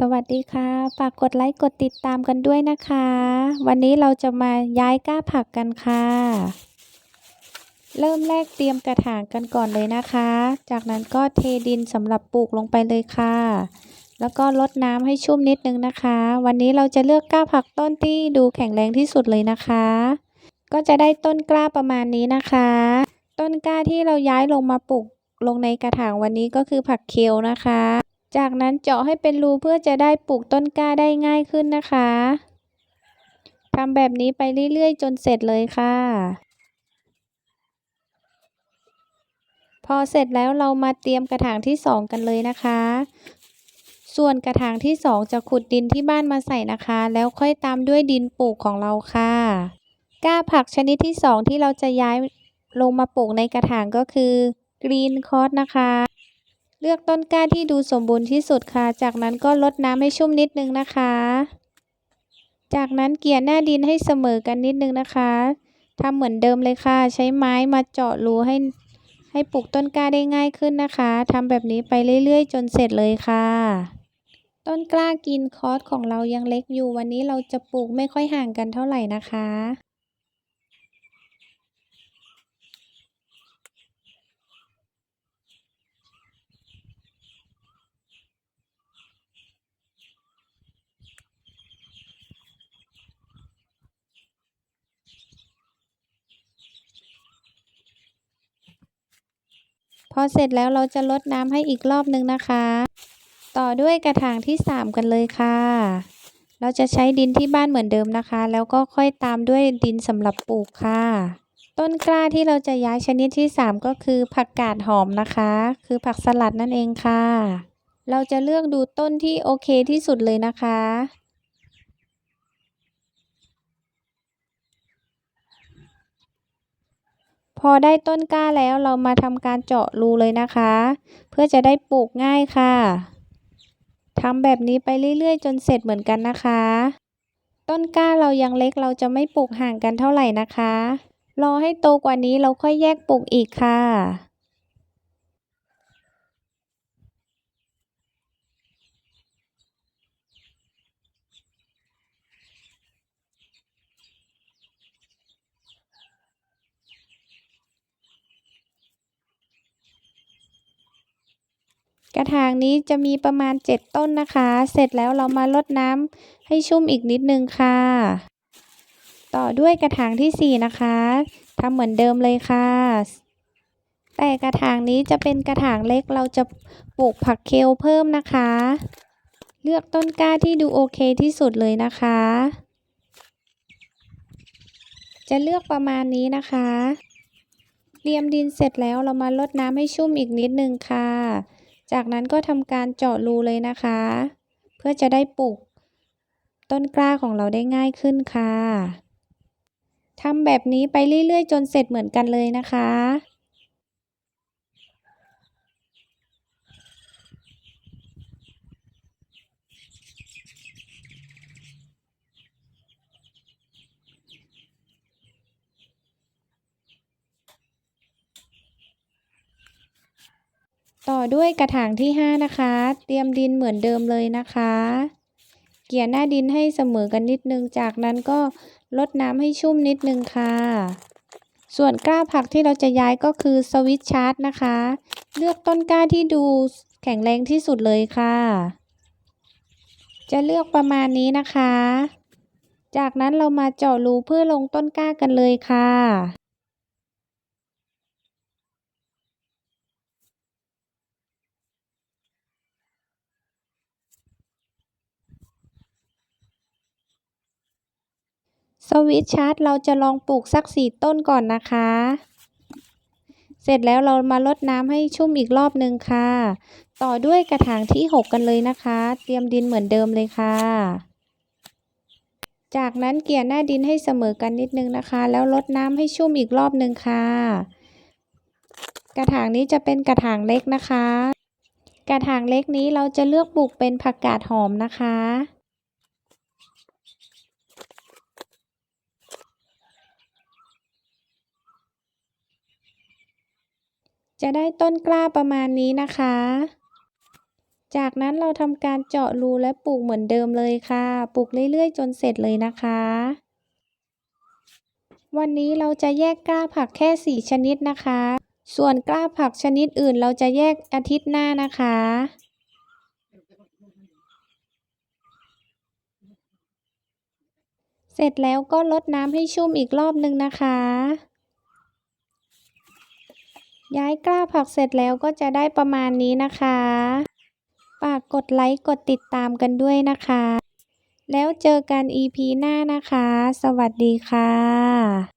สวัสดีค่ะ ฝากกดไลค์กดติดตามกันด้วยนะคะ วันนี้เราจะมาย้ายก้าผักกันค่ะ เริ่มแรกเตรียมกระถางกันก่อนเลยนะคะ จากนั้นก็เทดินสำหรับปลูกลงไปเลยค่ะ แล้วก็รดน้ำให้ชุ่มนิดนึงนะคะ วันนี้เราจะเลือกก้าผักต้นที่ดูแข็งแรงที่สุดเลยนะคะ ก็จะได้ต้นกล้าประมาณนี้นะคะ ต้นกล้าที่เราย้ายลงมาปลูกลงในกระถางวันนี้ก็คือผักเคลนะคะ จากนั้นเจาะให้เป็นรูเพื่อจะได้ปลูกต้นกล้าได้ง่ายขึ้นนะคะทำแบบนี้ไปเรื่อยๆ จนเสร็จเลยค่ะ พอเสร็จแล้วเรามาเตรียมกระถางที่สองกันเลยนะคะ ส่วนกระถางที่สองจะขุดดินที่บ้านมาใส่นะคะ แล้วค่อยตามด้วยดินปลูกของเราค่ะกล้าผักชนิดที่สองที่เราจะย้ายลงมาปลูกในกระถางก็คือกรีนคอสนะคะ เลือกต้นกล้าที่ดูสมบูรณ์ที่สุดค่ะ จากนั้นก็ลดน้ำให้ชุ่มนิดนึงนะคะ จากนั้นเกี่ยหน้าดินให้เสมอกันนิดนึงนะคะทำเหมือนเดิมเลยค่ะ ใช้ไม้มาเจาะรูให้ให้ปลูกต้นกล้าได้ง่ายขึ้นนะคะทำแบบนี้ไปเรื่อยๆ จนเสร็จเลยค่ะ ต้นกล้ากินคอสของเรายังเล็กอยู่ วันนี้เราจะปลูกไม่ค่อยห่างกันเท่าไหร่นะคะ พอเสร็จแล้วเราจะลดน้ำให้อีกรอบนึงนะคะ ต่อด้วยกระถางที่ 3 กันเลยค่ะ เราจะใช้ดินที่บ้านเหมือนเดิมนะคะ แล้วก็ค่อยตามด้วยดินสำหรับปลูกค่ะ ต้นกล้าที่เราจะย้ายชนิดที่ 3 ก็คือผักกาดหอมนะคะ คือผักสลัดนั่นเองค่ะ เราจะเลือกดูต้นที่โอเคที่สุดเลยนะคะ อได้ต้นกล้าแล้วเรามาทำการเจาะรูเลยนะคะ เพื่อจะได้ปลูกง่ายค่ะทำแบบนี้ไปเรื่อยๆ จนเสร็จเหมือนกันนะคะ ต้นกล้าเรายังเล็กเราจะไม่ปลูกห่างกันเท่าไหร่นะคะ รอให้โตกว่านี้เราค่อยแยกปลูกอีกค่ะ กระถางนี้จะมีประมาณ 7 ต้นนะคะ เสร็จแล้วเรามาลดน้ำให้ชุ่มอีกนิดนึงค่ะ ต่อด้วยกระถางที่ 4 นะคะทำเหมือนเดิมเลยค่ะ แต่กระถางนี้จะเป็นกระถางเล็กเราจะปลูกผักเคลเพิ่มนะคะ เลือกต้นกล้าที่ดูโอเคที่สุดเลยนะคะ จะเลือกประมาณนี้นะคะเตรียมดินเสร็จแล้วเรามาลดน้ำให้ชุ่มอีกนิดนึงค่ะ จากนั้นก็ทำการเจาะรูเลยนะคะ เพื่อจะได้ปลูกต้นกล้าของเราได้ง่ายขึ้นค่ะทำแบบนี้ไปเรื่อยๆ จนเสร็จเหมือนกันเลยนะคะ ต่อด้วยกระถางที่ 5 นะคะ เตรียมดินเหมือนเดิมเลยนะคะ เกี่ยหน้าดินให้เสมอกันนิดนึง จากนั้นก็ลดน้ำให้ชุ่มนิดนึงค่ะ ส่วนกล้าผักที่เราจะย้ายก็คือสวิตชาร์ตนะคะ เลือกต้นกล้าที่ดูแข็งแรงที่สุดเลยค่ะ จะเลือกประมาณนี้นะคะ จากนั้นเรามาเจาะรูเพื่อลงต้นกล้ากันเลยค่ะ วิตชาร์ตเราจะลองปลูกสักสี่ต้นก่อนนะคะ เสร็จแล้วเรามาลดน้ำให้ชุ่มอีกรอบหนึ่งค่ะ ต่อด้วยกระถางที่6กันเลยนะคะ เตรียมดินเหมือนเดิมเลยค่ะ จากนั้นเกี่ยหน้าดินให้เสมอกันนิดนึงนะคะ แล้วลดน้ำให้ชุ่มอีกรอบหนึ่งค่ะ กระถางนี้จะเป็นกระถางเล็กนะคะ กระถางเล็กนี้เราจะเลือกปลูกเป็นผักกาดหอมนะคะ จะได้ต้นกล้าประมาณนี้นะคะ จากนั้นเราทำการเจาะรูและปลูกเหมือนเดิมเลยค่ะ ปลูกเรื่อยๆ จนเสร็จเลยนะคะ วันนี้เราจะแยกกล้าผักแค่ 4 ชนิดนะคะ ส่วนกล้าผักชนิดอื่นเราจะแยกอาทิตย์หน้านะคะเสร็จแล้วก็ลดน้ำให้ชุ่มอีกรอบนึงนะคะ ย้ายกล้าผักเสร็จแล้วก็จะได้ประมาณนี้นะคะฝากกดไลค์กดติดตามกันด้วยนะคะ แล้วเจอกัน EP หน้านะคะ สวัสดีค่ะ